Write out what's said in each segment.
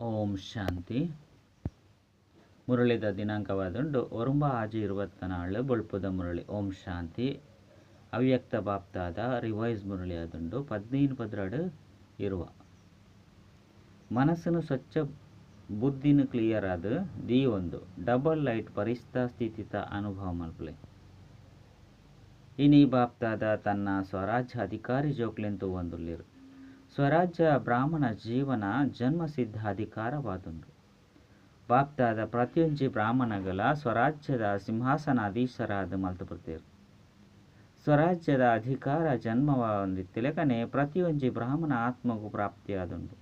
ಓಂ ಶಾಂತಿ. ಮುರಳಿದ ದಿನಾಂಕವಾದುಂಡು ಒರುಂಬ ಆಜಿ ಇರುವತ್ತ ನಾಳು ಬೊಳ್ಪುದ ಮುರಳಿ. ಓಂ ಶಾಂತಿ. ಅವ್ಯಕ್ತ ಬಾಪ್ತಾದ ರಿವೈಸ್ ಮುರಳಿ ಆದುಂಡು ಪದ್ನೀನು ಪದ್ರಡು ಇರುವ. ಮನಸ್ಸನ್ನು ಸ್ವಚ್ಛ, ಬುದ್ಧಿನ ಕ್ಲಿಯರ್ ಆದ ದಿ ಒಂದು ಡಬಲ್ ಲೈಟ್ ಪರಿಸ್ಥ ಸ್ಥಿತಿತ ಅನುಭವ ಮಲ್ಪಲೆ. ಇನಿ ಬಾಪ್ತಾದ ತನ್ನ ಸ್ವರಾಜ್ಯ ಅಧಿಕಾರಿ ಜೋಕ್ಲೆಂತು ಒಂದುಲ್ಲಿರು ಸ್ವರಾಜ್ಯ ಬ್ರಾಹ್ಮಣ ಜೀವನ ಜನ್ಮಸಿದ್ಧ ಅಧಿಕಾರವಾದುಂಡು ಭಕ್ತಾದ ಪ್ರತಿಯೊಂಜಿ ಬ್ರಾಹ್ಮಣಗಳ ಸ್ವರಾಜ್ಯದ ಸಿಂಹಾಸನಾಧೀಶರಾದ ಮಲ್ತುಪುತ್ತೇರು ಸ್ವರಾಜ್ಯದ ಅಧಿಕಾರ ಜನ್ಮವ ತಿಲಕನೆ ಪ್ರತಿಯೊಂಜಿ ಬ್ರಾಹ್ಮಣ ಆತ್ಮಗೂ ಪ್ರಾಪ್ತಿಯಾದುಂಡು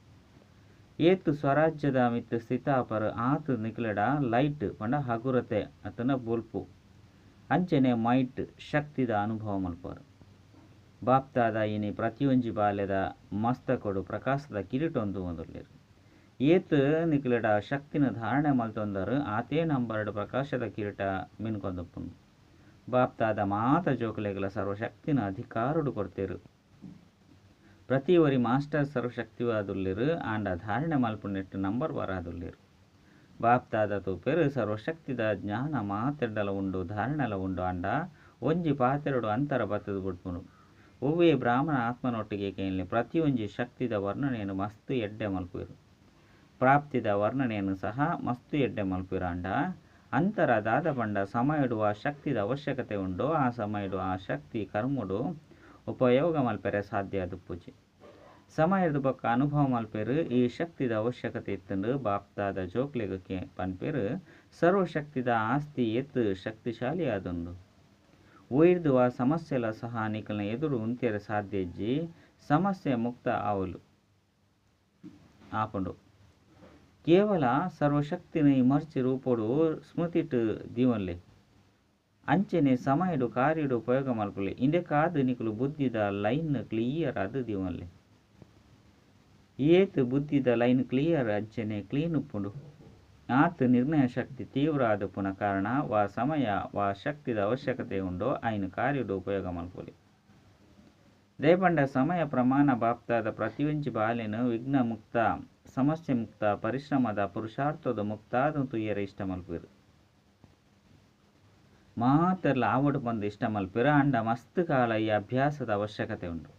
ಏತು ಸ್ವರಾಜ್ಯದ ಮಿತ್ ಸ್ಥಿತಾಪರ ಆತು ನಿಕ್ಲಡ ಲೈಟ್ ಪಂಡ ಹಗುರತೆ ಅತನ ಬುಲ್ಪು. ಅಂಚನೆ ಮೈಟ್ ಶಕ್ತಿದ ಅನುಭವ ಮಲ್ಪರು ಬಾಪ್ತಾದ ಇನಿ ಪ್ರತಿಯೊಂಜಿ ಬಾಲ್ಯದ ಮಸ್ತಕೊಡು ಪ್ರಕಾಶದ ಕಿರೀಟೊಂದು ಒಂದುಲ್ಲೇರು ಏತ್ ನಿಕ್ಲಡ ಶಕ್ತಿನ ಧಾರಣೆ ಮಲ್ತೊಂದರು ಆತೇ ನಂಬರ್ಡ್ ಪ್ರಕಾಶದ ಕಿರೀಟ ಮಿನ್ಕೊಂದಪ್ಪು ಬಾಪ್ತಾದ ಮಾತ ಜೋಕಲೆಗಳ ಸರ್ವಶಕ್ತಿನ ಅಧಿಕಾರುಡು ಕೊಡ್ತೇರು. ಪ್ರತಿ ಒರಿ ಮಾಸ್ಟರ್ ಸರ್ವಶಕ್ತಿವಾದುಲ್ಲಿರು ಆಂಡ ಧಾರಣೆ ಮಲ್ಪುನೆಟ್ಟು ನಂಬರ್ ವರಾದುಲ್ಲಿರು ಬಾಪ್ತಾದ ತೂಪೆರು ಸರ್ವಶಕ್ತಿದ ಜ್ಞಾನ ಮಾತೆಡ್ಡಲ ಉಂಡು, ಧಾರಣೆಲ ಉಂಡು, ಆಂಡ ಒಂಜಿ ಪಾತೆರಡು ಅಂತರ ಬತ್ತದು ಬಿಡ್ಪುನು ಒವ್ವೇ ಬ್ರಾಹ್ಮಣ ಆತ್ಮನೊಟ್ಟಿಗೆ ಕೇಳಿ ಪ್ರತಿಯೊಂಜಿ ಶಕ್ತಿದ ವರ್ಣನೆಯನ್ನು ಮಸ್ತು ಎಡ್ಡೆ ಮಲ್ಪಿರು. ಪ್ರಾಪ್ತಿದ ವರ್ಣನೆಯನ್ನು ಸಹ ಮಸ್ತು ಎಡ್ಡೆ ಮಲ್ಪಿರಾಂಡ. ಅಂತರ ದಾದ ಬಂಡ ಸಮ ಇಡುವ ಶಕ್ತಿದ ಅವಶ್ಯಕತೆ ಉಂಡು. ಆ ಸಮಯಡು ಆ ಶಕ್ತಿ ಕರ್ಮುಡು ಉಪಯೋಗ ಮಲ್ಪೆರೆ ಸಾಧ್ಯ ಅದು ಪೂಜೆ. ಸಮಯದ ಬೊಕ್ಕ ಅನುಭವ ಮಲ್ಪೆರು. ಈ ಶಕ್ತಿದ ಅವಶ್ಯಕತೆ ಇತ್ತಂದು ಬಾಪ್ತಾದ ಜೋಕ್ಲೆಗಕ್ಕೆ ಪನ್ಪೆರು. ಸರ್ವಶಕ್ತಿದ ಆಸ್ತಿ ಎತ್ತು ಶಕ್ತಿಶಾಲಿ ಆದುಂಡು ಒಯ್ದು సమస్యల ಸಮಸ್ಯೆಲ ಸಹ ನಿಕಲ್ನ ಎದುರು ಉಂತೆರ ಸಾಧ್ಯಜ್ಜಿ ಸಮಸ್ಯೆ ಮುಕ್ತ ಆವಲು. ಆಪುಂಡು. ಕೇವಲ ಸರ್ವಶಕ್ತಿನ ಇಮರ್ಚಿ ರೂಪಡು ಸ್ಮೃತಿಟ್ ದೀವನ್ಲೆ. ಅಂಚನೆ ಸಮಯಡು ಕಾರ್ಯಡು ಉಪಯೋಗ ಮಲ್ಪಲೆ. ಇಂದೆ ಕಾದು ನಿಕಲು ಬುದ್ಧಿದ ಲೈನ್ ಕ್ಲಿಯರ್ ಅದು ದೀವನ್ಲೆ. ಏತ್ ಬುದ್ಧಿದ ಲೈನ್ ಕ್ಲಿಯರ್ ಅಂಚನೆ ಕ್ಲೀನ್ ಉಪ್ಪುಂಡು. ಆತ್ ನಿರ್ಣಯ ಶಕ್ತಿ ತೀವ್ರ ಆದಪ್ಪುನ ಕಾರಣ ವಾ ಸಮಯ, ವಾ ಶಕ್ತಿದ ಅವಶ್ಯಕತೆ ಉಂಡೋ ಆಯ್ನ ಕಾರ್ಯಡು ಉಪಯೋಗ ಮಲ್ಪೊಲಿ. ದೇಪಂಡ ಸಮಯ ಪ್ರಮಾಣ ಬಾಪ್ತಾದ ಪ್ರತಿಯೊಂಜಿ ಬಾಲಿನ ವಿಘ್ನ ಮುಕ್ತ, ಸಮಸ್ಯೆ ಮುಕ್ತ, ಪರಿಶ್ರಮದ ಪುರುಷಾರ್ಥದ ಮುಕ್ತಾದ ತುಯ್ಯರ ಇಷ್ಟ ಮಲ್ಪಿರು ಮಾತ್ರ ಲಾವಡು ಬಂದು ಇಷ್ಟ ಮಲ್ಪಿರ ಅಂಡ ಮಸ್ತ್ ಕಾಲ ಈ ಅಭ್ಯಾಸದ ಅವಶ್ಯಕತೆ ಉಂಟು.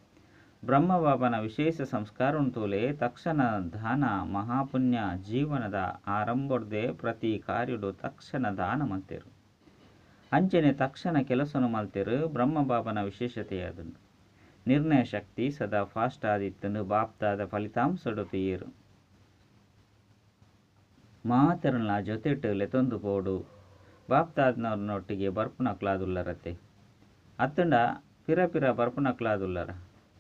ಬ್ರಹ್ಮಬಾಬನ ವಿಶೇಷ ಸಂಸ್ಕಾರ ಉಂಟುಲೆ ತಕ್ಷಣ ದಾನ ಮಹಾಪುಣ್ಯ ಜೀವನದ ಆರಂಭರ್ದೆ ಪ್ರತಿ ಕಾರ್ಯಡು ತಕ್ಷಣ ದಾನ ಮಲ್ತೇರು ಅಂಚನೆ ತಕ್ಷಣ ಕೆಲಸನು ಮಲ್ತೇರು ಬ್ರಹ್ಮಬಾಬನ ವಿಶೇಷತೆಯಾದುಂಡು ನಿರ್ಣಯ ಶಕ್ತಿ ಸದಾ ಫಾಸ್ಟ್ ಆದಿತ್ತನು ಬಾಪ್ತಾದ ಫಲಿತಾಂಶಡು ತುಯ್ಯರು ಮಾತರನ ಜೊತೆಟ್ ಲೆತೊಂದು ಪೋಡು. ಬಾಪ್ತಾದ್ನವ್ರನ್ನೊಟ್ಟಿಗೆ ಬರ್ಪುನಕ್ಲಾದುಲ್ಲರತೆ ಅತ್ತಂಡ ಪಿರ ಪಿರ ಬರ್ಪುನಕ್ಲಾದುಲ್ಲರ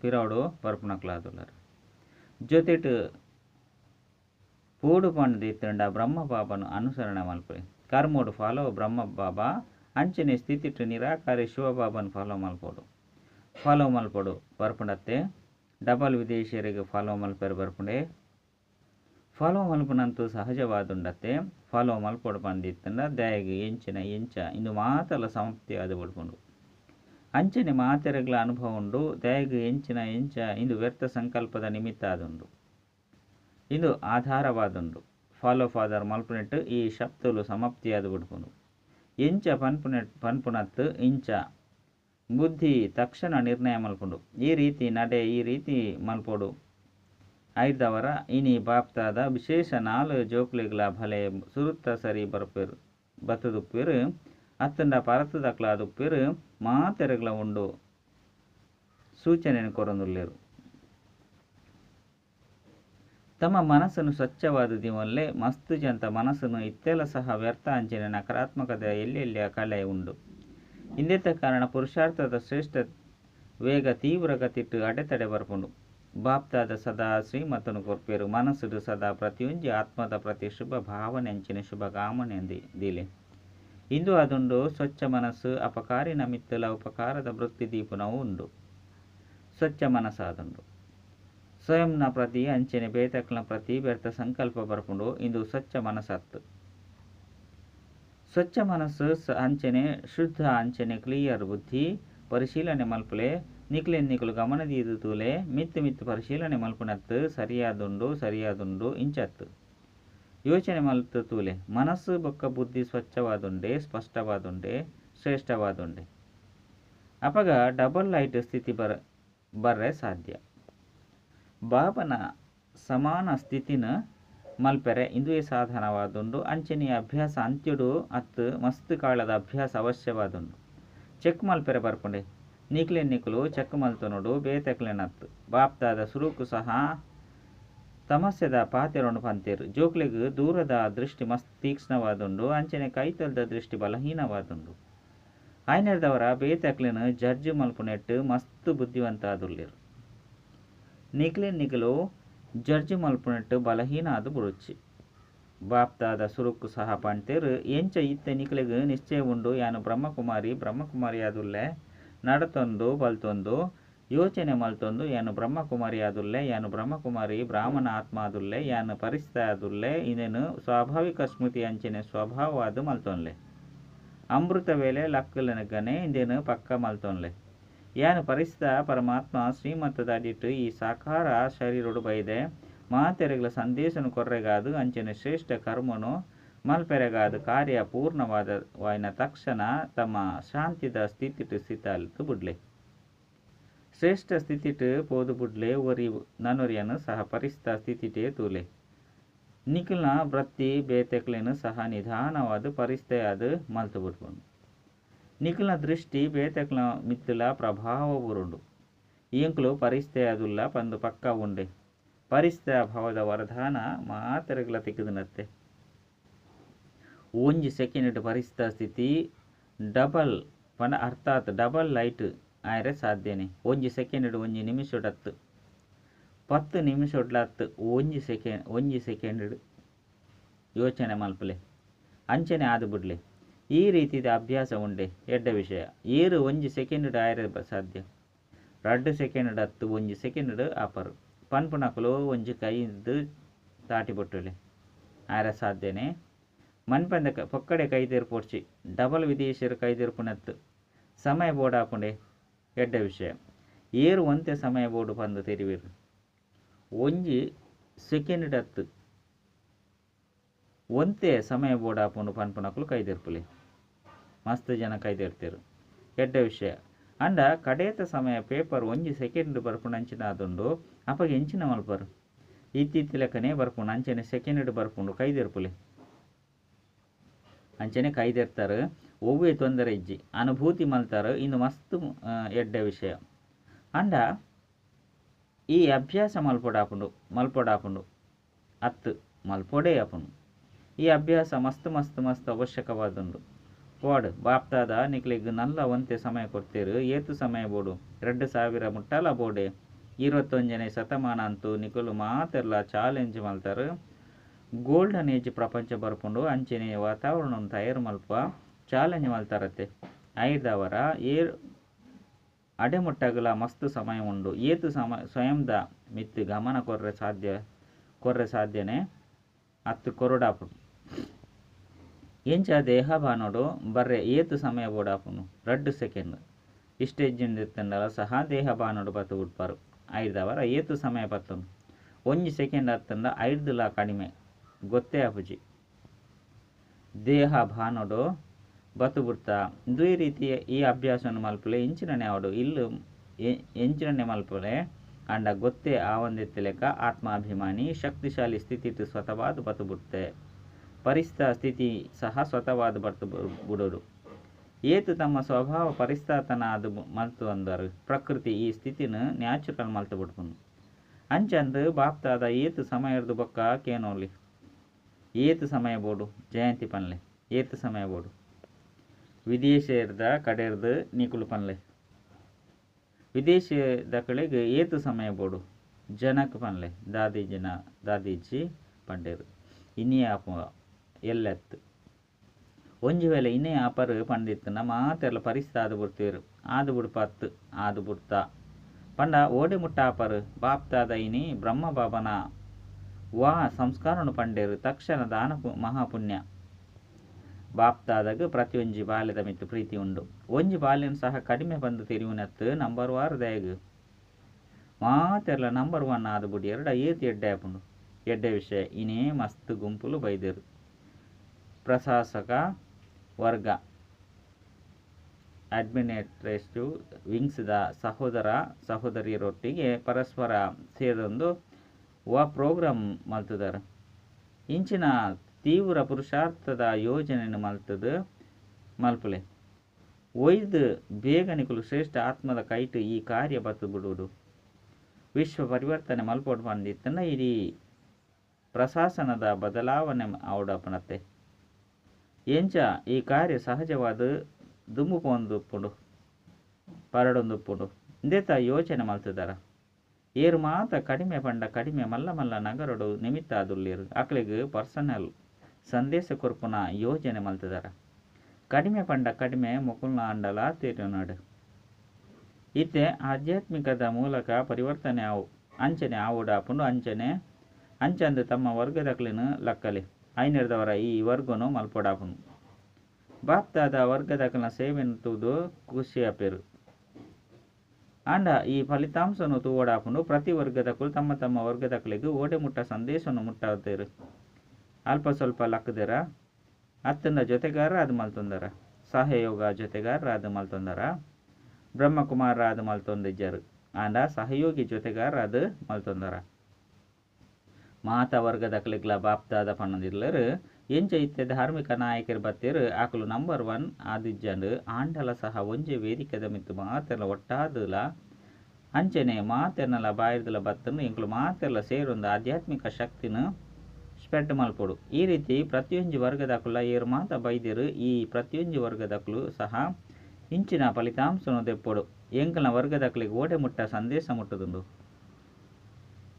ಪಿರೋಡು ಬರ್ಪುನಕ್ಲಾದುಲ್ಲರ. ಜೊತೆಟ್ ಪೂಡು ಪಂಡದಿತ್ತಂಡ ಬ್ರಹ್ಮ ಬಾಬನು ಅನುಸರಣೆ ಮಲ್ಪೆ ಕರ್ಮೋಡು ಫಾಲೋ ಬ್ರಹ್ಮ ಬಾಬಾ ಅಂಚನೆ ಸ್ಥಿತಿಟ್ ನಿರಾಕಾರಿ ಶಿವಬಾಬನ್ ಫಾಲೋ ಮಲ್ಪೋಡು. ಫಾಲೋ ಮಲ್ಪೋಡು ಬರ್ಪುಂಡತ್ತೆ ಡಬಲ್ ವಿದೇಶಿಯರಿಗೆ ಫಾಲೋ ಮಲ್ಪೆರು ಬರ್ಪುಂಡೆ. ಫಾಲೋ ಮಲ್ಪನಂತೂ ಸಹಜವಾದುಂಡತ್ತೆ, ಫಾಲೋ ಮಲ್ಪೊಡು ಬಂದಿತ್ತಂಡ ದಯಗೆ ಎಂಚಿನ ಎಂಚ, ಇಂದು ಮಾತಲ್ಲ ಸಮಾಪ್ತಿ ಅದು ಬಿಡ್ಕೊಂಡು ಅಂಚನೆ ಮಾತೆರೆಗಳ ಅನುಭವ ಉಂಡು, ದಯಗೆ ಎಂಚಿನ ಎಂಚ ಇಂದು ವ್ಯರ್ಥ ಸಂಕಲ್ಪದ ನಿಮಿತ್ತ ಆದುಂಡು. ಇದು ಆಧಾರವಾದುಂಡು. ಫಾಲೋ ಫಾದರ್ ಮಲ್ಪುನೆಟ್ಟು ಈ ಶಬ್ದಲು ಸಮಾಪ್ತಿಯಾದ ಬಿಡ್ಪುನು ಎಂಚ ಪನ್ಪುನೆಟ್ ಪನ್ಪುನತ್ತು ಇಂಚ. ಬುದ್ಧಿ ತಕ್ಷಣ ನಿರ್ಣಯ ಮಲ್ಪುಂಡು. ಈ ರೀತಿ ನಡೆ, ಈ ರೀತಿ ಮಲ್ಪೋಡು. ಐದವರ ಇನಿ ಬಾಪ್ತಾದ ವಿಶೇಷ ನಾಲ್ ಜೋಕ್ಲಿಗಳ ಭಲೆ ಸುರುತ್ತ ಸರಿ ಬರ್ಪೇರು, ಬತ್ತದುಪ್ಪೇರು ಅತ್ತಂಡ ಪೆರು ಮಾತೆರಗಳ ಉಂಡು. ಸೂಚನೆಯನ್ನು ಕೊರಂದುಲ್ಲೇರು ತಮ್ಮ ಮನಸ್ಸನ್ನು ಸ್ವಚ್ಛವಾದುದಿವಲ್ಲೇ ಮಸ್ತು ಜಂತ ಮನಸ್ಸನ್ನು ಇತ್ತೆಲ್ಲ ಸಹ ವ್ಯರ್ಥ ಅಂಚಿನ ನಕಾರಾತ್ಮಕದ ಎಲ್ಲೆಲ್ಲಿಯ ಕಲೆ ಉಂಡು. ಇಂದೆತ್ತ ಕಾರಣ ಪುರುಷಾರ್ಥದ ಶ್ರೇಷ್ಠ ವೇಗ ತೀವ್ರ ಗತಿಟ್ಟು ಅಡೆತಡೆ ಬರ್ಪುಂಡು. ಬಾಪ್ತಾದ ಸದಾ ಶ್ರೀಮತನು ಕೊರ್ಪೇರು ಮನಸ್ಸುಡು ಸದಾ ಪ್ರತಿಯೊಂಜಿ ಆತ್ಮದ ಪ್ರತಿ ಶುಭ ಭಾವನೆ ಅಂಚಿನ ಶುಭ ಕಾಮನೆ ದಿಲೆ. ಇಂದು ಅದುಂಡು ಸ್ವಚ್ಛ ಮನಸ್ಸು, ಅಪಕಾರಿ ನಮಿತ್ತಲ ಉಪಕಾರದ ವೃತ್ತಿ ದೀಪನವು ಉಂಡು. ಸ್ವಚ್ಛ ಮನಸ್ಸಾದುಂಡು. ಸ್ವಯಂನ ಪ್ರತಿ ಅಂಚನೆ ಬೇತಕ್ನ ಪ್ರತಿ ವ್ಯರ್ಥ ಸಂಕಲ್ಪ ಬರ್ಪುಂಡು, ಇಂದು ಸ್ವಚ್ಛ ಮನಸ್ಸತ್ತು. ಸ್ವಚ್ಛ ಮನಸ್ಸು ಅಂಚನೆ, ಶುದ್ಧ ಅಂಚನೆ ಕ್ಲಿಯರ್ ಬುದ್ಧಿ ಪರಿಶೀಲನೆ ಮಲ್ಪುಲೆ, ನಿಕ್ಲೆನ್ ನಿಕ್ಲು ಗಮನದೀದು ತೂಲೆ, ಮಿತ್ತು ಮಿತ್ತು ಪರಿಶೀಲನೆ ಮಲ್ಪುನತ್ತು, ಸರಿಯಾದುಂಡು ಸರಿಯಾದುಂಡು ಇಂಚತ್ತು. ಯೋಚನೆ ಮಲ್ತು ತೂಲೆ, ಮನಸ್ಸು ಬೊಕ್ಕ ಬುದ್ಧಿ ಸ್ವಚ್ಛವಾದುಂಡೆ, ಸ್ಪಷ್ಟವಾದುಂಡೆ, ಶ್ರೇಷ್ಠವಾದುಂಡೆ. ಅಪಗ ಡಬಲ್ ಲೈಟ್ ಸ್ಥಿತಿ ಬರ, ಬರ್ರೆ ಸಾಧ್ಯ. ಬಾಬನ ಸಮಾನ ಸ್ಥಿತಿನ ಮಲ್ಪೆರೆ, ಇಂದುವೆ ಸಾಧನವಾದುಂಡು, ಅಂಚನೆಯ ಅಭ್ಯಾಸ ಅಂತ್ಯುಡು ಅತ್ತು, ಮಸ್ತ್ ಕಾಳದ ಅಭ್ಯಾಸ ಅವಶ್ಯವಾದುಂಡು. ಚೆಕ್ ಮಲ್ಪೆರೆ ಬರ್ಪುಂಡೆ ನಿಕ್ಲೆ ನಿಕ್ಲು ಚೆಕ್ ಮಲ್ತುನುಡು, ಬೇತೆಕ್ಲೆನತ್ತು. ಬಾಪ್ತಾದ ಸುರುಕು ಸಹ ತಮಸ್ಯದ ಪಾತೆರೊಂಡು ಪಂತೇರು. ಜೋಕ್ಲೆಗ್ ದೂರದ ದೃಷ್ಟಿ ಮಸ್ತ್ ತೀಕ್ಷ್ಣವಾದುಂಡು, ಅಂಚನೆ ಕೈತಲ್ದ ದೃಷ್ಟಿ ಬಲಹೀನವಾದುಂಡು. ಆಯ್ನೆರ್ದವರ ಬೇತಕ್ಲೆನ್ ಜಡ್ಜ್ ಮಲ್ಪುನೆಟ್ಟು ಮಸ್ತ್ ಬುದ್ಧಿವಂತಾದುಲ್ಲೇರು. ನಿಕ್ಲೆನ್ ನಿಗಲು ಜಡ್ಜ್ ಮಲ್ಪುನೆಟ್ಟು ಬಲಹೀನ ಅದು ಬುರುಚಿ. ಬಾಪ್ತಾದ ಸುರುಕು ಸಹ ಪಂತೇರು, ಎಂಚ ಇತ್ತೆ ನಿಕ್ಲೆಗ್ ನಿಶ್ಚಯ ಉಂಡು ಯಾನು ಬ್ರಹ್ಮಕುಮಾರಿ ಬ್ರಹ್ಮಕುಮಾರಿ ಆದುಲ್ಲೆ ನಡತೊಂದು ಬಲ್ತೊಂದು ಯೋಚನೆ ಮಲ್ತೊಂದು ಏನು ಬ್ರಹ್ಮಕುಮಾರಿ ಆದುಲ್ಲೆ ಏನು ಬ್ರಹ್ಮಕುಮಾರಿ ಬ್ರಾಹ್ಮಣ ಆತ್ಮ ಆದುಲ್ಲೆ ಏನು ಪರಿಸ್ಥಿತಿ ಆದುಲ್ಲೆ ಇದೇನು ಸ್ವಾಭಾವಿಕ ಸ್ಮೃತಿ ಅಂಚನೆ ಸ್ವಭಾವವಾದ ಮಲ್ತೊನ್ಲೆ ಅಮೃತ ವೇಳೆ ಲಕ್ಕಲನಗನೆ ಇಂದೇನು ಪಕ್ಕ ಮಲ್ತೊನ್ಲೆ ಏನು ಪರಿಸ್ಥಿತ ಪರಮಾತ್ಮ ಶ್ರೀಮಂತದ ಅಡಿಟ್ಟು ಈ ಸಾಕಾರ ಶರೀರಡು ಬೈದೆ, ಮಾತೆರೆಗಳ ಸಂದೇಶನು ಕೊರ್ರೆಗಾದು, ಅಂಚನೆ ಶ್ರೇಷ್ಠ ಕರ್ಮನು ಮಲ್ಪೆರೆಗಾದ, ಕಾರ್ಯ ಪೂರ್ಣವಾದ ವಾಯಿನ ತಕ್ಷಣ ತಮ್ಮ ಶಾಂತಿದ ಸ್ಥಿತಿ ಸ್ಥಿತಾಲ್ತು ಬುಡ್ಲೆ. ಶ್ರೇಷ್ಠ ಸ್ಥಿತಿಟ್ ಪೋದು ಬುಡ್ಲೆ ಒರಿ ನನೊರಿಯನ್ನು ಸಹ ಪರಿಸ್ಥಿತ ಸ್ಥಿತಿಟೇ ತೂಲೆ. ನಿಖಿಲ್ನ ವೃತ್ತಿ ಬೇತೆಕ್ಲೇನು ಸಹ ನಿಧಾನವಾದ ಪರಿಸ್ಥಿತಿ ಅದು ಮಲ್ತು ಬಿಟ್ಕೊಂಡು ನಿಖಿಲ್ನ ದೃಷ್ಟಿ ಬೇತೆಕ್ಲ ಮಿತ್ತುಲ ಪ್ರಭಾವ ಬುರುಂಡು. ಇಂಕ್ಲು ಪರಿಸ್ಥಿತಿ ಅದುಲ್ಲ ಪಂದು ಪಕ್ಕ ಉಂಡೆ. ಪರಿಸ್ಥಿತಿ ಅಭಾವದ ವರದಾನ ಮಾತೆರೆಗಳ ತೆಗೆದುನತ್ತೆ ಒಂಜಿ ಸೆಕೆಂಡ್ ಪರಿಸ್ಥಿತಿ ಸ್ಥಿತಿ, ಡಬಲ್ ಪಂಡ ಅರ್ಥಾತ್ ಡಬಲ್ ಲೈಟ್ ಆಯ್ರೆ ಸಾಧ್ಯನೆ. ಒಂಜಿ ಸೆಕೆಂಡ್ ಒಂಜಿ ನಿಮಿಷಡತ್ತು. ಪತ್ತು ನಿಮಿಷಡ್ಲತ್ತು ಒಂಜಿ ಸೆಕೆಂಡ್ ಒಂಜಿ ಸೆಕೆಂಡ್ ಯೋಚನೆ ಮಲ್ಪಲೆ. ಅಂಚನೆ ಆದು ಬಿಡ್ಲೆ. ಈ ರೀತಿದ ಅಭ್ಯಾಸ ಉಂಡೆ ಎಡ್ಡ ವಿಷಯ. ಏರು ಒಂಜಿ ಸೆಕೆಂಡ್ ಆಯ್ರೆ ಸಾಧ್ಯ. ರಡ್ಡು ಸೆಕೆಂಡ್ ಹತ್ತು, ಒಂಜಿ ಸೆಕೆಂಡ್ ಆಪರು ಪನ್ಪುನಕುಲು ಒಂಜಿ ಕೈದು ತಾಟಿ ಬಿಟ್ಟುಲೆ. ಆಯ್ರೆ ಸಾಧ್ಯನೆ. ಮನ್ಪಂದ ಪೊಕ್ಕಡೆ ಕೈ ಪೋಡ್ಚಿ ಡಬಲ್ ವಿದೇಶಿಯರು ಕೈ ತೀರ್ಪುನತ್ತು ಸಮಯ ಬೋರ್ಡ್ ಹಾಕೊಂಡೆ ಎಡ್ಡ ವಿಷಯ. ಏರು ಒಂತೆ ಸಮಯ ಬೋಡು ಪಂದ ತೆರಿವಿರು ಒಂಜಿ ಸೆಕೆಂಡ್ ಡೆತ್ ಒಂತೆ ಸಮಯ ಬೋರ್ಡ್ ಹಾಕೊಂಡು ಪನ್ಪುನಕುಲು ಕೈದಿರ್ಪುಲಿ ಮಸ್ತ್ ಜನ ಕೈದಿರ್ತಿರು ಎಡ್ಡ ವಿಷಯ. ಅಂಡ ಕಡೇತ ಸಮಯ ಪೇಪರ್ ಒಂಜಿ ಸೆಕೆಂಡ್ ಬರ್ಪುನ ಅಂಚಿನ ಆದುಂಡು, ಅಪಗೆ ಎಂಚಿನ ಮಲ್ಪರು? ಇತ್ತಿತ್ತಿ ಲೆಕ್ಕನೇ ಬರ್ಪುಂಡು ಅಂಚನೆ ಸೆಕೆಂಡ್ ಬರ್ಪುಂಡು ಕೈದಿರ್ಪುಲಿ ಅಂಚನೆ ಕೈದೆರ್ತಾರೆ ಒವ್ವೇ ತೊಂದರೆ ಇಜ್ಜಿ. ಅನುಭೂತಿ ಮಲ್ತಾರೋ, ಇನ್ನು ಮಸ್ತ್ ಎಡ್ಡೆ ವಿಷಯ. ಅಂಡ, ಈ ಅಭ್ಯಾಸ ಮಲ್ಪೊಡಾಪುಂಡು ಮಲ್ಪೊಡಾಪುಂಡು ಅತ್ತು, ಮಲ್ಪೊಡೆ ಆಪುಂಡು ಈ ಅಭ್ಯಾಸ ಮಸ್ತ್ ಮಸ್ತ್ ಮಸ್ತ್ ಅವಶ್ಯಕವಾದುಂಡು. ಪೋಡ್ ಬಾಪ್ತಾದ, ನಿಕ್ಲಿಗ್ ನಲ್ಲ ಒಂತೆ ಸಮಯ ಕೊಡ್ತೀರು, ಏತು ಸಮಯ ಬೋಡು. ಎರಡು ಸಾವಿರ ಮುಟ್ಟಲ ಬೋಡೆ. ಇರುವತ್ತೊಂಜನೇ ಶತಮಾನ ಅಂತೂ ನಿಕುಲು ಮಾತೆಲ್ಲ ಚಾಲೆಂಜ್ ಮಲ್ತಾರೆ. ಗೋಲ್ಡನ್ ಏಜ್ ಪ್ರಪಂಚ ಬರ್ಪುಂಡು ಅಂಚನೆ ವಾತಾವರಣ ತಯಾರು ಮಲ್ಪ ಚಾಲೆಂಜ್ ಮಲ್ತಾರತ್ತೆ. ಐದವರ ಏರ್ ಅಡೆಮುಟ್ಟಗಲ ಮಸ್ತ್ ಸಮಯ ಉಂಡು. ಏತು ಸಮ, ಸ್ವಯಂದ ಮಿತ್ತು ಗಮನ ಕೊರ್ರೆ ಸಾಧ್ಯ, ಕೊರ್ರೆ ಸಾಧ್ಯನೆ. ಅತ್ತು ಕೊರಡಾಪುಡು ಎಂಚ ದೇಹ ಬಾನೋಡು ಬರ್ರೆ ಏತು ಸಮಯ ಬೋಡಾಪುನು ರಡ್ಡು ಸೆಕೆಂಡ್. ಇಷ್ಟೆಜ್ಜಿಂದಿತ್ತಂಡಲ ಸಹ ದೇಹ ಬಾನೋಡು ಬತ್ತು ಉಡ್ಪಾರು ಐದವರ ಏತು ಸಮಯ ಪತ್ತೊಂದು ಒಂಜಿ ಸೆಕೆಂಡ್ ಹತ್ತಂದ ಐದು ಲ ಕಡಿಮೆ. ಗೊತ್ತೇ ಆಪುಜಿ ದೇಹ ಭಾನೋಡು ಬತ್ತು ಬಿಡ್ತಾ ದುಯ್ ರೀತಿಯ ಈ ಅಭ್ಯಾಸವನ್ನು ಮಲ್ಪಲೆ ಇಂಚಿನನೆ ಅವಡು ಇಲ್ಲು ಎಂಚಿನನೆ ಮಲ್ಪಲೆ. ಅಂಡ ಗೊತ್ತೇ ಆ ಲೆಕ್ಕ ಆತ್ಮಾಭಿಮಾನಿ, ಶಕ್ತಿಶಾಲಿ ಸ್ಥಿತಿ ಸ್ವತವಾದ ಬತ್ತು ಪರಿಸ್ಥ ಸ್ಥಿತಿ ಸಹ ಸ್ವತವಾದ ಬರ್ತು ಬಿಡೋಡು ಏತು ತಮ್ಮ ಸ್ವಭಾವ ಪರಿಸ್ಥಾತನ ಅದು ಮಲ್ತು ಅಂದರು. ಪ್ರಕೃತಿ ಈ ಸ್ಥಿತಿನ ನ್ಯಾಚುರಲ್ ಮಲ್ತು ಬಿಡ್ಕೊಂಡು ಅಂಚಂದು ಬಾಪ್ತಾದ ಏತು ಸಮಯದ ಬೊಕ್ಕ ಕೇನೋಲಿ. ಏತು ಸಮಯ ಬೋಡು, ಜಯಂತಿ ಪನ್ಲೆ. ಏತು ಸಮಯ ಬೋಡು. ವಿದೇಶದ ಕಡೆರ್ದು ನಿಕುಲು ಪನ್ಲೆ ವಿದೇಶದ ಕಡೆಗೆ ಏತು ಸಮಯ ಬೋಡು? ಜನಕ್ ಪನ್ಲೆ ದಾದಿ ಜನ ದಾದಿಜ್ಜಿ ಪಂಡೇರು. ಇನ್ನೇ ಆಪ ಎಲ್ಲೆತ್ತು. ಒಂಜಿ ವೇಳೆ ಇನ್ನೇ ಆಪರ್ ಪಂಡಿತ್ತನ ಮಾತೆರ್ಲ ಪರಿಸ್ಥಿತಿ ಆದು ಬಿಡ್ತೀರು ಆದು ಬಿಡ್ಪತ್ತು ಆದು ಬಿಡ್ತಾ ಪಂಡ ಓಡಿ ಮುಟ್ಟಾಪರ್ ಬಾಪ್ತಾದ ಇನಿ ಬ್ರಹ್ಮ ಬಾಬನ ವಾ ಸಂಸ್ಕಾರನು ಪಂಡೇರು, ತಕ್ಷಣ ದಾನ ಮಹಾಪುಣ್ಯ. ಬಾಪ್ತಾದಾಗ ಪ್ರತಿಯೊಂಜಿ ಬಾಲ್ಯದ ಮಿತ್ತು ಪ್ರೀತಿ ಉಂಡು. ಒಂಜಿ ಬಾಲ್ಯನ್ ಸಹ ಕಡಿಮೆ ಬಂದು ತಿರುವಿನತ್ತು ನಂಬರ್ ವಾರ್ ದಯಗ್ ಮಾತೆರ್ಲ ನಂಬರ್ ಒನ್ ಆದ ಬುಡಿ ಎರಡ ಏತ್ ಎಡ್ಡೆ ಆಪುಂಡು. ಎಡ್ಡೆ ವಿಷಯ, ಇನೇ ಮಸ್ತ್ ಗುಂಪುಲು ಬೈದರು. ಪ್ರಶಾಸಕ ವರ್ಗ. ಅಡ್ಮಿನೇಟ್ರೇಸ್ಟಿವ್ ವಿಂಗ್ಸ್ ದ ಸಹೋದರ ಸಹೋದರಿಯರೊಟ್ಟಿಗೆ ಪರಸ್ಪರ ಸೇರೊಂದು ವ ಪ್ರೋಗ್ರಾಮ್ ಮಲ್ತುದರ ಇಂಚಿನ ತೀವ್ರ ಪುರುಷಾರ್ಥದ ಯೋಜನೆಯನ್ನು ಮಲ್ತದು ಮಲ್ಪಲೆ. ಒಯ್ದು ಬೇಗನಿಕುಲು ಶ್ರೇಷ್ಠ ಆತ್ಮದ ಕೈಟು ಈ ಕಾರ್ಯ ಬತ್ತು ಬಿಡುವುದು. ವಿಶ್ವ ಪರಿವರ್ತನೆ ಮಲ್ಪೊಡು ಬಂದಿತ್ತನ ಇಡೀ ಪ್ರಶಾಸನದ ಬದಲಾವಣೆ ಅವಡಪಣತೆ ಎಂಚ ಈ ಕಾರ್ಯ ಸಹಜವಾದ ದುಮ್ಮು ಪೊಂದುಪ್ಪುಂಡು ಪರಡೊಂದುಪ್ಪುಂಡು ಇಂದೇತ ಯೋಚನೆ ಮಲ್ತಿದಾರ. ಏರು ಮಾತ ಕಡಿಮೆ ಪಂಡ ಕಡಿಮೆ ಮಲ್ಲ ಮಲ್ಲ ನಗರಡು ನಿಮಿತ್ತ ಆದುಲ್ಲೇರು ಪರ್ಸನಲ್ ಸಂದೇಶ ಕೊರ್ಪುನ ಯೋಜನೆ ಮಲ್ತಿದಾರ. ಕಡಿಮೆ ಪಂಡ ಕಡಿಮೆ ಮುಕುಲ್ನ ಅಂಡಲ ತೀರ್ನಾಡು ಇತ್ತೆ ಆಧ್ಯಾತ್ಮಿಕದ ಮೂಲಕ ಪರಿವರ್ತನೆ ಆವು ಅಂಚನೆ ಆವುಡಾಪುಂಡು ಅಂಚನೆ, ಅಂಚಂದು ತಮ್ಮ ವರ್ಗದಕ್ಲಿನ ಲಕ್ಕಲಿ. ಐನಿರ್ದವರ ಈ ವರ್ಗನು ಮಲ್ಪೊಡಾಪುನು ಬಾಪ್ತಾದ ವರ್ಗದಕ್ಲಿನ ಸೇವೆಂತುದು ಖುಷಿಯ ಪೇರು ಅಂಡ ಈ ಫಲಿತಾಂಶನು ತೂವಡಾಪುಂಡು ಪ್ರತಿ ವರ್ಗದಕ್ಕೂ ತಮ್ಮ ತಮ್ಮ ವರ್ಗದಕ್ಲಿಗೆ ಓಡೆ ಮುಟ್ಟ ಸಂದೇಶವನ್ನು ಮುಟ್ಟಾದೇರು ಅಲ್ಪ ಸ್ವಲ್ಪ ಲಕ್ಕದಿರ. ಅತ್ತನ ಜೊತೆಗಾರ ಅದು ಮಲ್ತೊಂದರ ಸಹಯೋಗ ಜೊತೆಗಾರ ಅದು ಮಲ್ತೊಂದರ ಬ್ರಹ್ಮಕುಮಾರ ಅದು ಮಲ್ತೊಂದಿಜ್ಜರು ಆಂಡ ಸಹಯೋಗಿ ಜೊತೆಗಾರ ಅದು ಮಲ್ತೊಂದರ ಮಾತ ವರ್ಗದಕ್ಲಿಗ್ಲ ಬಾಪ್ತಾದ ಪಣ್ಣದಿರ್ಲರು ಎಂಚ ಇತ್ತೆ ಧಾರ್ಮಿಕ ನಾಯಕರು ಬತ್ತಿರು, ಆಕಲು ನಂಬರ್ ಒನ್ ಆದಿಜ್ಜಂಡು, ಆಂಡಲ ಸಹ ಒಂಜೆ ವೇದಿಕೆದ ಮಿತ್ತು ಮಾತೆಲ್ಲ ಒಟ್ಟಾದಲ ಅಂಚನೆ ಮಾತೆನ್ನಲ ಬಾಯಿರ್ದಲ ಬತ್ತನು ಇಂಕ್ಲು ಮಾತೆಲ್ಲ ಸೇರೊಂದು ಆಧ್ಯಾತ್ಮಿಕ ಶಕ್ತಿನ ಸ್ಪ್ರೆಡ್ ಮಲ್ಪೊಡು ಈ ರೀತಿ ಪ್ರತಿಯೊಂದು ವರ್ಗದಕ್ಕುಲ ಏರು ಮಾತ ಬೈದಿರು ಈ ಪ್ರತಿಯೊಂದು ವರ್ಗದಕ್ಕಲು ಸಹ ಇಂಚಿನ ಫಲಿತಾಂಶನು ದೆಪ್ಪೊಡು ಎಂಕಲ್ನ ವರ್ಗದಕ್ಕಲಿಗೆ ಓಡೆ ಮುಟ್ಟ ಸಂದೇಶ ಮುಟ್ಟದುಂಡು.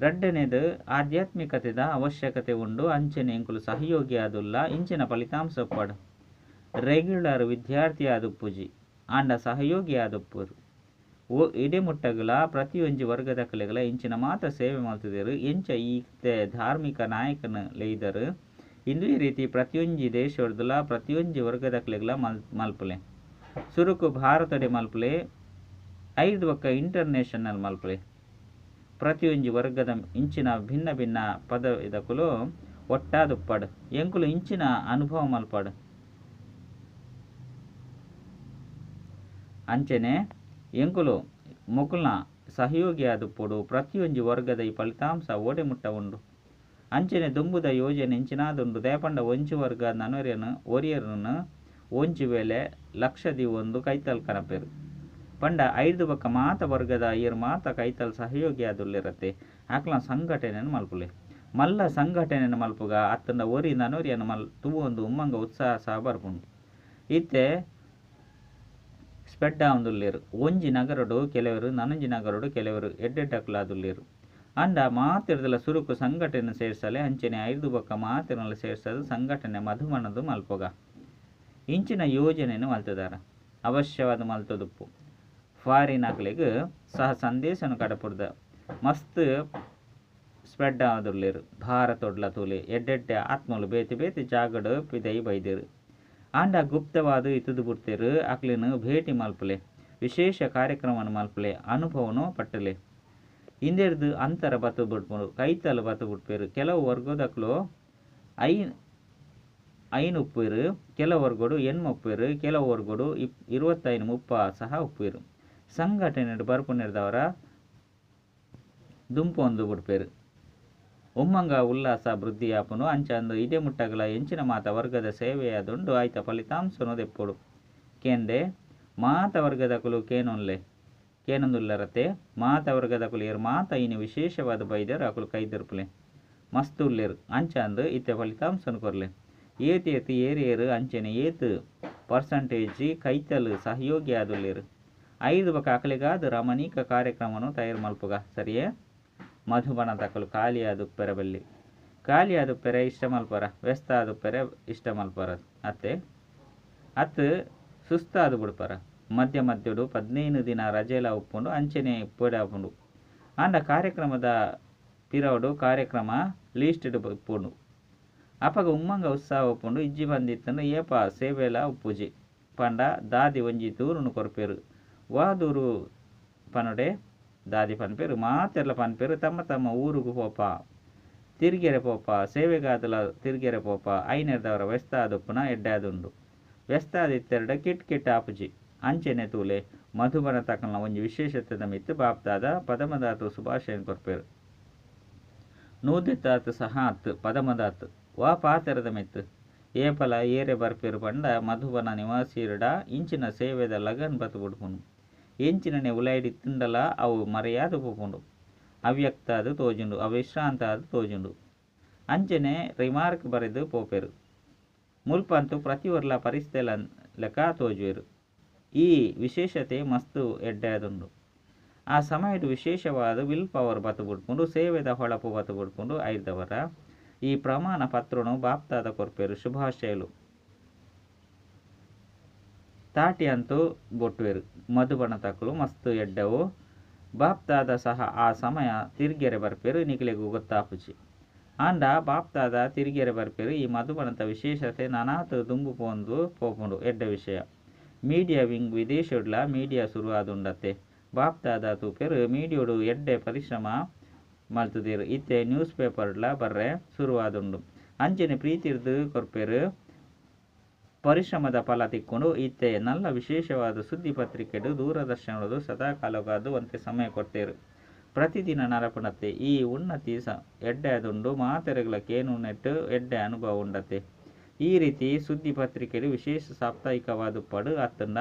ಎರಡನೇದು, ಆಧ್ಯಾತ್ಮಿಕತೆದ ಅವಶ್ಯಕತೆ ಉಂಡು, ಅಂಚನೆ ಎಂಕುಲು ಸಹಯೋಗಿ ಆದುಲ್ಲ ಇಂಚಿನ ಫಲಿತಾಂಶ ಪಡು ರೆಗ್ಯುಲರ್ ವಿದ್ಯಾರ್ಥಿ ಆದುಪ್ಪುಜಿ ಆಂಡ ಸಹಯೋಗಿ ಆದುಪ್ಪುರು ಓ ಇಡೆಮುಟ್ಟಗಲ ಪ್ರತಿಯೊಂದು ವರ್ಗದ ಕಲೆಗಳ ಇಂಚಿನ ಮಾತ್ರ ಸೇವೆ ಮಾಡ್ತಿದ್ದರು ಎಂಚ ಈ ಧಾರ್ಮಿಕ ನಾಯಕನ ಲೈದರು ಇಂದು ಈ ರೀತಿ ಪ್ರತಿಯೊಂದು ದೇಶದಲ್ಲ ಪ್ರತಿಯೊಂದು ವರ್ಗದ ಕಲೆಗಳ ಮಲ್, ಮಲ್ಪಲೆ. ಸುರುಕು ಭಾರತಡೆ ಮಲ್ಪಲೆ ಐದು ಒಕ್ಕ ಇಂಟರ್ನ್ಯಾಷನಲ್ ಮಲ್ಪಲೆ. ಪ್ರತಿಯೊಂದು ವರ್ಗದ ಇಂಚಿನ ಭಿನ್ನ ಭಿನ್ನ ಪದ ಇದಕ್ಕೂ ಒಟ್ಟಾದುಪ್ಪಡು. ಎಂಕುಲು ಇಂಚಿನ ಅನುಭವ ಮಲ್ಪಡು. ಅಂಚನೆ ಎಂಕುಲು ಮೊಕುಲ್ನ ಪೊಡು ಪ್ರತಿಯೊಂಜಿ ವರ್ಗದ ಈ ಫಲಿತಾಂಶ ಓಡೆ ಮುಟ್ಟ ಉಂಡು ಅಂಚನೆ ದುಂಬುದ ಯೋಜನೆ ಇಂಚಿನಾದುಂಡು ದೇಪಂಡ ಒಂಜಿ ವರ್ಗ ನನೊರೆನು ಒರಿಯರನ್ನು ಒಂಜಿ ವೇಳೆ ಲಕ್ಷದಿ ಒಂದು ಕೈತಲ್ ಕನಪೇರು ಪಂಡ ಐದು ಬಕ್ಕ ಮಾತ ವರ್ಗದ ಐಯರ್ ಮಾತ ಕೈತಲ್ ಸಹಯೋಗಿ ಆದುಲ್ಲಿರತ್ತೆ ಆಕ್ಲ ಸಂಘಟನೆಯನ್ನು ಮಲ್ಪುಲೆ. ಮಲ್ಲ ಸಂಘಟನೆಯನ್ನು ಮಲ್ಪುಗ ಅತ್ತಂದ ಒರಿ ನನೊರಿಯನ್ನು ಮಲ್ ಒಂದು ಉಮ್ಮಂಗ ಉತ್ಸಾಹ ಸಹ ಬರ್ಪುಂಡು ಇತ್ತೆ ಸ್ಪ್ರೆಡ್ ಆವೊಂದುಲ್ಲೆರ್ ಒಂಜಿ ನಗರಡು ಕೆಲವರು, ನನಂಜಿ ನಗರಡು ಕೆಲವರು ಎಡ್ಡೆಡ್ಡಕ್ಲಾದುಲ್ಲೇರು ಅಂಡ ಮಾತಿರ್ದಲ ಸುರುಕು ಸಂಘಟನೆ ಸೇರ್ಸಲೆ, ಅಂಚನೆ ಐದು ಬೊಕ್ಕ ಮಾತಿರಲ ಸೇರ್ಸದು ಸಂಘಟನೆ ಮಧುಮನದು ಮಲ್ಪೊಗ. ಇಂಚಿನ ಯೋಜನೆಯನ್ನು ಮಲ್ತದಾರ. ಅವಶ್ಯವಾದ ಮಲ್ತದುಪ್ಪು. ಫಾರಿನ್ ಆಗ್ಲಿಗ್ ಸಹ ಸಂದೇಶನ ಕಡಪುಡ್ದ. ಮಸ್ತ್ ಸ್ಪ್ರೆಡ್ ಆದುಲ್ಲೆರ್ ಭಾರತೊಡ್ಲ ತೂಲೆ ಎಡ್ಡೆಡ್ಡೆ ಆತ್ಮಲು ಬೇತಿ ಬೇತಿ ಜಾಗಡು ಪಿದೈ ಬೈದೆರ್. ಆಂಡ ಗುಪ್ತವಾದ ಇತದು ಬುಡ್ತೇರು ಅಕ್ಲಿನ ಭೇಟಿ ಮಲ್ಪಲೆ, ವಿಶೇಷ ಕಾರ್ಯಕ್ರಮವನ್ನು ಮಲ್ಪಲೆ, ಅನುಭವನು ಪಟ್ಟಲೆ. ಇಂದೆರ್ದು ಅಂತರ ಬತ್ತು ಬಿಡ್ಪುಡು, ಕೈತಲು ಬತ್ತು ಬಿಡ್ಪೇರು, ಕೆಲವು ವರ್ಗದಕ್ಲು ಐ ಐನ್ ಉಪ್ಪೇರು ಕೆಲವು ವರ್ಗಡು ಎಣ್ಣು ಕೆಲವು ವರ್ಗಡು ಇಪ್ ಇರುವತ್ತೈನು ಮುಪ್ಪ ಸಹ ಉಪ್ಪೇರು ಸಂಘಟನೆ ಬರ್ಪುನಿರ್ದವರ ದುಂಪು ಒಂದು ಬಿಡ್ಪೇರು. ಉಮ್ಮಂಗ, ಉಲ್ಲಾಸ ವೃದ್ಧಿಯಾಪುನು ಅಂಚಂದು, ಇದೇ ಮುಟ್ಟಗಲ ಎಂಚಿನ ಮಾತ, ವರ್ಗದ ಸೇವೆಯಾದುಂಡು ಆಯ್ತ ಫಲಿತಾಂಶನು ದೆಪ್ಪುಡು ಕೇಂದೆ, ಮಾತ ವರ್ಗದ ಕುಲು ಕೇನೊನ್ಲೆ? ಕೇನೊಂದುಲ್ಲರತೆ, ಮಾತ ವರ್ಗದ ಕುಲು ಏರು ಮಾತ ಇನ್ನು ವಿಶೇಷವಾದ ಬೈದರು ಅಕುಲು ಕೈದರ್ಪುಲೆ. ಮಸ್ತ್ ಉಲ್ಲೆರು ಅಂಚಂದು ಇತ್ತೆ ಫಲಿತಾಂಶನು ಕೊರ್ಲೆ. ಏತಿ ಏತಿ ಏರಿಯರು ಏರು, ಅಂಚನೆ ಏತು ಪರ್ಸಂಟೇಜ್ ಕೈತಲು ಸಹಯೋಗಿ ಆದುಲ್ಲಿರು. ಐದು ಬಕ ಅಕಲಿಗಾದ ರಮಣೀಕ ಕಾರ್ಯಕ್ರಮನು ತಯಾರು ಮಲ್ಪುಗ, ಸರಿಯೇ? ಮಧುಬನ ತಕಲು ಖಾಲಿಯಾದ ಉಪ್ಪೆರ ಬಲ್ಲಿ ಖಾಲಿಯಾದ ಉಪ್ಪೆರೆ ಇಷ್ಟ ಮಲ್ಪರ ವ್ಯಸ್ತ ಆದ ಉಪ್ಪೆರೆ ಇಷ್ಟ ಮಲ್ಪರ ಅತ್ತೆ ಅತ್ತು ಸುಸ್ತಾದ ಬಿಡ್ಪರ. ಮಧ್ಯ ಮಧ್ಯಡು ಪದಿನೈದು ದಿನ ರಜೆಲ ಉಪ್ಪುಂಡು ಅಂಚನೆ ಉಪ್ಪುಂಡು ಆಂಡ ಕಾರ್ಯಕ್ರಮದ ಪಿರವಡು ಕಾರ್ಯಕ್ರಮ ಲೀಸ್ಟ್ ಇಪ್ಪುಂಡು ಅಪಗ ಉಮ್ಮಂಗ ಉತ್ಸಾಹ ಉಪ್ಪುಂಡು ಇಜ್ಜಿ ಬಂದಿತ್ತಂದು ಏಪ ಸೇವೆಲ ಉಪ್ಪುಜಿ. ಪಂಡ ದಾದಿ ಒಂಜಿ ತೂರುನು ಕೊರಪೇರು. ವಾದೂರು ಪನುಡೆ ದಾದಿ ಪನ್ಪೇರು ಮಾತೆರ್ಲ ಪನ್ಪೇರು ತಮ್ಮ ತಮ್ಮ ಊರಿಗೆ ಪೋಪ, ತಿರ್ಗೆರೆ ಪೋಪ ಸೇವೆಗಾದಲ ತಿರ್ಗೆರೆ ಪೋಪ, ಐನೆರ್ದವರ ವ್ಯಸ್ತಾದುಪ್ಪುನ ಎಡ್ಡಾದುಂಡು ವ್ಯಸ್ತಾದಿತ್ತೆರಡ ಕಿಟ್ ಕಿಟ್ ಆಪುಜಿ. ಅಂಚೆನೆ ತೂಲೆ, ಮಧುಬನ ತಕಲ್ನ ಒಂಜಿ ವಿಶೇಷತೆದ ಮಿತ್ತು ಬಾಪ್ತಾದ ಪದಮದಾತು ಸುಭಾಷೆನ್ ಕೊರ್ಪೇರು ನೂದಿತ್ತಾತ್ ಸಹಾತ್ ಪದಮದಾತ್. ವಾ ಪಾತೆರದ ಮಿತ್ತು. ಏಪಲ ಏರೆ ಬರ್ಪೇರು ಪಂಡ ಮಧುಬನ ನಿವಾಸಿರಡ ಇಂಚಿನ ಸೇವೆದ ಲಗನ್ ಬತ್ತು ಬುಡ್ಪುನು. ಎಂಚಿನನೆ ಉಲೈಡಿ ತಿಂಡಲ ಅವು ಮರೆಯಾದು ಪೋಪುಂಡು ಅವ್ಯಕ್ತ ಅದು ತೋಜುಂಡು ಅವಿಶ್ರಾಂತ ಅದು ತೋಜುಂಡು. ಅಂಚನೆ ರಿಮಾರ್ಕ್ ಬರೆದು ಪೋಪೆರು. ಮುಲ್ಪಂತು ಪ್ರತಿ ಒರ್ಲ ಪರಿಸ್ಥಿತಿಲ ಲೆಕ್ಕ ತೋಜುವೆರು. ಈ ವಿಶೇಷತೆ ಮಸ್ತು ಎಡ್ಡಾದುಂಡು ಆ ಸಮಯದ ವಿಶೇಷವಾದ ವಿಲ್ ಪವರ್ ಬತ್ತು ಬಿಡ್ಕೊಂಡು ಸೇವೆದ ಹೊಳಪು ಬತ್ತು ಬಿಡ್ಕೊಂಡು ಐದವರ ಈ ಪ್ರಮಾಣ ಪತ್ರನು ಬಾಪ್ತಾದ ಕೊರ್ಪೇರು ಶುಭಾಶಯಲು. ತಾಟಿ ಅಂತೂ ಬೊಟ್ಟುವೆರು ಮಧುಬಣ ತಕ್ಕಳು ಮಸ್ತ್ ಎಡ್ಡವು. ಬಾಪ್ತಾದ ಸಹ ಆ ಸಮಯ ತಿರ್ಗೆರೆ ಬರ್ಪೇರು ನಿಖಿಲೆಗೂ ಗೊತ್ತಾಪುಚಿ. ಆಂಡ ಬಾಪ್ತಾದ ತಿರ್ಗೆರೆ ಬರ್ಪೇರು, ಈ ಮಧುಬಣದ ವಿಶೇಷತೆ ನನಾತು ದುಂಬು ಪೋಂದು ಪೋಪುಂಡು ಎಡ್ಡ ವಿಷಯ. ಮೀಡಿಯಾ ವಿಂಗ್ ವಿದೇಶಡ್ಲ ಮೀಡಿಯಾ ಶುರು ಆದುಂಡತ್ತೆ ಬಾಪ್ತಾದ ತೂಪೆರು, ಮೀಡಿಯೋಡು ಎಡ್ಡೆ ಪರಿಶ್ರಮ ಮಲ್ತುದೀರು. ಇತ್ತೆ ನ್ಯೂಸ್ ಪೇಪರ್ಲ ಬರ್ರೆ ಶುರುವಾದುಂಡು ಅಂಚನೆ ಪ್ರೀತಿರ್ದು ಕೊರ್ಪೇರು. ಪರಿಶ್ರಮದ ಫಲ ತಿಕ್ಕೊಂಡು ಇತ್ತೆ ನಲ್ಲ ವಿಶೇಷವಾದ ಸುದ್ದಿ ಪತ್ರಿಕೆಡು ದೂರದರ್ಶನದು ಸದಾ ಒಂತೆ ಸಮಯ ಕೊಡ್ತೇರು. ಪ್ರತಿದಿನ ನರಪಣತೆ ಈ ಉನ್ನತಿ ಸ ಎಡ್ಡೆ ಅದುಂಡು ಮಾತೆರೆಗಳ ಕೇನು ನೆಟ್ಟು ಎಡ್ಡೆ ಅನುಭವ ಉಂಡತೆ ಈ ರೀತಿ ಸುದ್ದಿ ಪತ್ರಿಕೆಡು ವಿಶೇಷ ಸಾಪ್ತಾಹಿಕವಾದ ಪಡು ಅತ್ತಂಡ,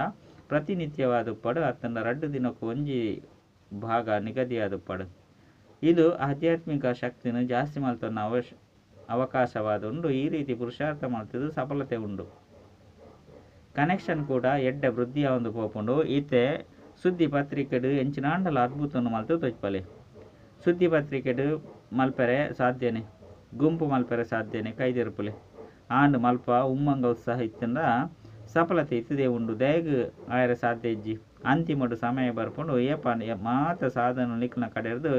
ಪ್ರತಿನಿತ್ಯವಾದ ಪಡು ಅತ್ತಂಡ, ರಡ್ಡು ದಿನಕ್ಕೂ ಒಂಜಿ ಭಾಗ ನಿಗದಿಯಾದ ಪಡು. ಇದು ಆಧ್ಯಾತ್ಮಿಕ ಶಕ್ತಿಯನ್ನು ಜಾಸ್ತಿ ಮಾಡ್ತಾನ ಅವಶ್ ಅವಕಾಶವಾದ ಉಂಡು ಈ ರೀತಿ ಪುರುಷಾರ್ಥ ಮಾಡ್ತಿದ್ದು ಸಫಲತೆ ಉಂಡು. ಕನೆಕ್ಷನ್ ಕೂಡ ಎಡ್ಡ ವೃದ್ಧಿಯ ಒಂದು ಪೋಪುಂಡು ಈತೆ ಸುದ್ದಿ ಪತ್ರಿಕೆಡು ಎಂಚಿನಾಂಡಲ ಅದ್ಭುತವನ್ನು ಮಲ್ತು ತೊಜ್ಪಲೆ ಸುದ್ದಿ ಪತ್ರಿಕೆಡು ಮಲ್ಪೆರೆ ಸಾಧ್ಯನೆ, ಗುಂಪು ಮಲ್ಪೆರೆ ಸಾಧ್ಯನೆ ಕೈದಿರುಪುಲೆ. ಆಂಡ್ ಮಲ್ಪ ಉಮ್ಮಂಗ ಉತ್ಸಾಹ ಇತ್ತಂದ ಸಫಲತೆ ಇತ್ತಿದೆ ಉಂಡು. ದಯಗ್ ಆಯರ ಸಾಧ್ಯ ಇಜ್ಜಿ. ಅಂತಿಮಡು ಸಮಯ ಬರ್ಪುಂಡು. ಏಪ ಮಾತ ಸಾಧನ ನಿಕ್ನ ಕಡೆರ್ದು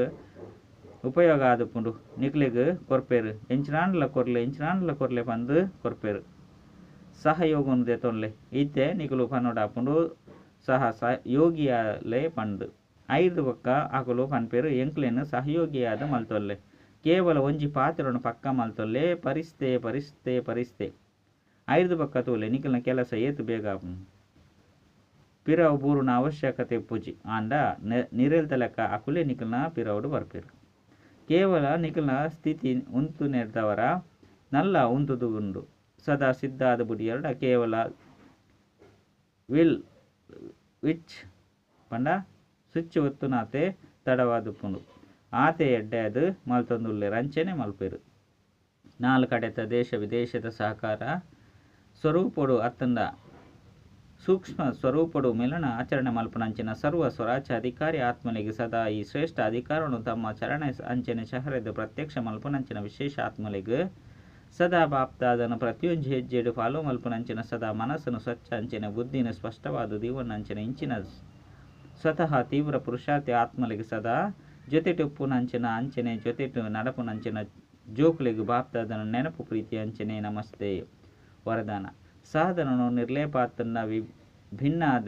ಉಪಯೋಗ ಆದಪುಂಡು. ನಿಕ್ಲೆಗ್ ಕೊರ್ಪೇರು. ಎಂಚಿನಾಂಡಲ ಕೊರ್ಲೆ ಎಂಚಿನಾಂಡಲ ಕೊರ್ಲೆ ಬಂದು ಕೊರ್ಪೇರು. ದೆತೊನ್ಲೆ ಇತ್ತೆ ನಿಕುಲು ಪನ್ನೋಡಾಪುಂಡು ಸಹ ಸಹಯೋಗಿಯಾಲೆ ಪಂಡು. ಐದು ಪಕ್ಕ ಅಕುಲು ಪನ್ಪೇರು ಎಂಕ್ಲೆನ್ ಸಹಯೋಗಿಯಾದ ಮಲ್ತೊಲ್ಲೆ. ಕೇವಲ ಒಂಜಿ ಪಾತ್ರನ ಪಕ್ಕ ಮಲ್ತೊಲ್ಲೆ, ಪರಿಸ್ಥೆ ಪರಿಸ್ಥೆ ಪರಿಸ್ಥೆ. ಐದು ಪಕ್ಕ ತೋಲೆ ನಿಖಲ್ನ ಕೆಲಸ ಏತು ಬೇಗ ಪಿರವು ಬೂರುನ ಅವಶ್ಯಕತೆ ಪೂಜಿ. ಆಂಡ ನಿರೆಲ್ತ ಲೆಕ್ಕ ಅಕುಲೆ ನಿಕಲ್ನ ಪಿರವುಡು ಬರ್ಪೇರು. ಕೇವಲ ನಿಕಲ್ನ ಸ್ಥಿತಿ ಉಂತು ನೆರೆದವರ ನಲ್ಲ ಉಂತುದುಗುಂಡು ಸದಾ ಸಿದ್ಧಾದ ಬುಡಿಯರ್ಡ ಕೇವಲ ವಿಲ್ ವಿಚ್ ಪಂಡ ಸ್ವಿಚ್ ಒತ್ತು ನಾತೆ ತಡವಾದ ತಡವಾದುಪ್ಪುಂಡು ಆತೆ ಎಡ್ಡೆ ಅದು ಮಲ್ತೊಂದುಲ್ಲೆ, ರಂಚನೆ ಮಲ್ಪೆರು. ನಾಲ್ಕಡೆತ ದೇಶ ವಿದೇಶದ ಸಹಕಾರ, ಸ್ವರೂಪಡು ಅತ್ತಂದ ಸೂಕ್ಷ್ಮ ಸ್ವರೂಪಡು ಮಿಲನ ಆಚರಣೆ ಮಲ್ಪನಂಚಿನ ಸರ್ವ ಸ್ವರಾಜ್ಯ ಅಧಿಕಾರಿ ಆತ್ಮನಿಗೆ ಸದಾ ಈ ಶ್ರೇಷ್ಠ ಅಧಿಕಾರವನ್ನು ತಮ್ಮ ಚರಣ ಅಂಚನೆ ಶಹರದ ಪ್ರತ್ಯಕ್ಷ ಮಲ್ಪನಂಚಿನ ವಿಶೇಷ ಆತ್ಮಲಿಗೆ ಸದಾ ಬಾಪ್ತಾದನ ಪ್ರತಿಯೊಂದು ಹೆಜ್ಜೆಡು ಫಾಲೋ ಮಲ್ಪನಂಚಿನ ಸದಾ ಮನಸ್ಸನ್ನು ಸ್ವಚ್ಛ ಅಂಚಿನ ಬುದ್ಧಿನ ಸ್ಪಷ್ಟವಾದ ದೀವನಂಚಿನ ಇಂಚಿನ ಸ್ವತಃ ತೀವ್ರ ಪುರುಷಾರ್ಥಿ ಆತ್ಮಲಿಗೆ ಸದಾ ಜೊತೆಟುಪ್ಪುನಂಚಿನ ಅಂಚನೆ ಜೊತೆಟು ನಡಪುನಂಚಿನ ಜೋಕುಲಿಗೆ ಬಾಪ್ತಾದನ ನೆನಪು ಪ್ರೀತಿ ಅಂಚನೆ ನಮಸ್ತೆ. ವರದಾನ. ಸಾಧನನು ನಿರ್ಲೇಪಾತನ್ನ ವಿ ಭಿನ್ನಾದ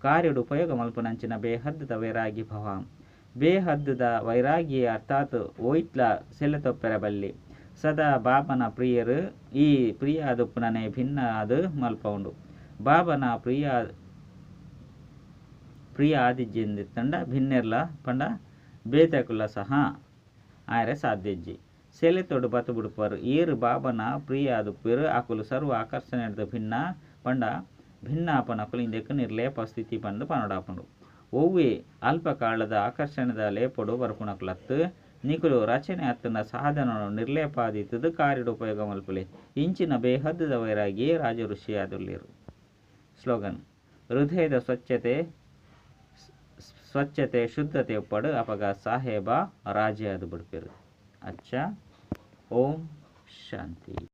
ಕಾರ್ಯಡು ಉಪಯೋಗ ಮಲ್ಪನಂಚಿನ ಬೇಹದ್ದದ ವೈರಾಗಿ ಭವಾಂ. ಬೇಹದ್ದದ ವೈರಾಗಿ ಅರ್ಥಾತ್ ಓಯ್ತ್ಲ ಸೆಲೆತೊಪ್ಪೆರಬಲ್ಲಿ. ಸದಾ ಬಾಬನ ಪ್ರಿಯರು. ಈ ಪ್ರಿಯ ಪುನನೆ ಭಿನ್ನ ಅದು ಮಲ್ಪೌಂಡು ಬಾಬನ ಪ್ರಿಯ ಪ್ರಿಯ ಆದಿಜ್ಜಿಂದ ತಂಡ ಭಿನ್ನೆರ್ಲ ಪಂಡ ಬೇತಕುಲ ಸಹ ಆಯ್ರೆ ಸಾಧ್ಯಜ್ಜಿ. ಸೆಲೆ ತೊಡು ಬತ್ತು ಬಿಡುಪರು. ಏರು ಬಾಬನ ಪ್ರಿಯ ದುಪ್ಪಿರು ಆಕುಲು ಸರ್ವ ಆಕರ್ಷಣೆ ಭಿನ್ನ ಪಂಡ ಭಿನ್ನಾಪನ ಕುಲಿಂದೆಕ್ ನಿರ್ಲೇಪ ಸ್ಥಿತಿ ಬಂದು ಪನೊಡಾಪುಂಡು. ಒವ್ವೆ ಅಲ್ಪ ಕಾಲದ ಆಕರ್ಷಣದ ಲೇಪಡು ಬರ್ಪುಣಕ್ಲತ್ತು ನಿಕುಲು ರಚನೆ ಅತ್ತನ ಸಾಧನನು ನಿರ್ಲೇಪಾದಿ ಕಾರಿಡು ಉಪಯೋಗ ಮಲ್ಪಲೆ ಇಂಚಿನ ಬೇಹದ್ದದ ವೈರಾಗಿ ರಾಜ ಋಷಿಯಾದುಲ್ಲಿರು ಸ್ಲೋಗನ್, ಹೃದಯದ ಸ್ವಚ್ಛತೆ ಸ್ವಚ್ಛತೆ, ಶುದ್ಧತೆ ಪಡು ಅಪಗ ಸಾಹೇಬ ರಾಜ ಅದು ಬಿಡ್ಪಿರು ಅಚ್ಚ, ಓಂ, ಶಾಂತಿ.